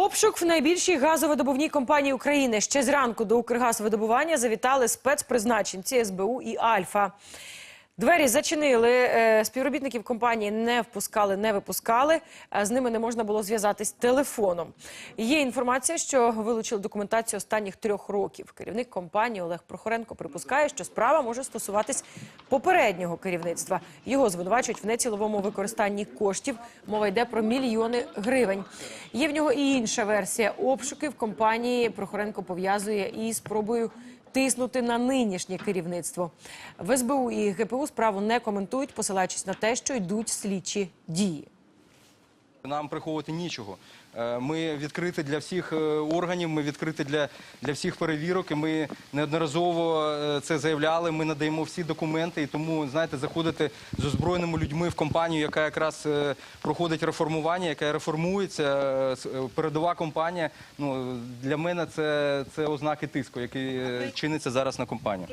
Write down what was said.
Обшук в найбільшій газовидобувній компанії України. Ще зранку до Укргазвидобування завітали спецпризначенці СБУ і Альфа. Двері зачинили, е, співробітників компанії не впускали, не випускали. е, З ними не можна було зв'язатись телефоном. Є інформація, що вилучили документацію останніх трьох років. Керівник компанії Олег Прохоренко припускає, що справа може стосуватись попереднього керівництва. Його звинувачують в неціловому використанні коштів. Мова йде про мільйони гривень. Є в нього і інша версія. Обшуки в компанії Прохоренко пов'язує із спробою тиснути на нинішнє керівництво. В СБУ і ГПУ справу не коментують, посилаючись на те, що йдуть слідчі дії. Нам приховувати нічого. Е, Ми відкриті для всіх е, органів, ми відкриті для, для всіх перевірок. І ми неодноразово е, це заявляли. Ми надаємо всі документи. І тому, знаєте, заходити з озброєними людьми в компанію, яка якраз проходить реформування, яка реформується. Передова компанія. Ну для мене це, це ознаки тиску, який чиниться зараз на компанію.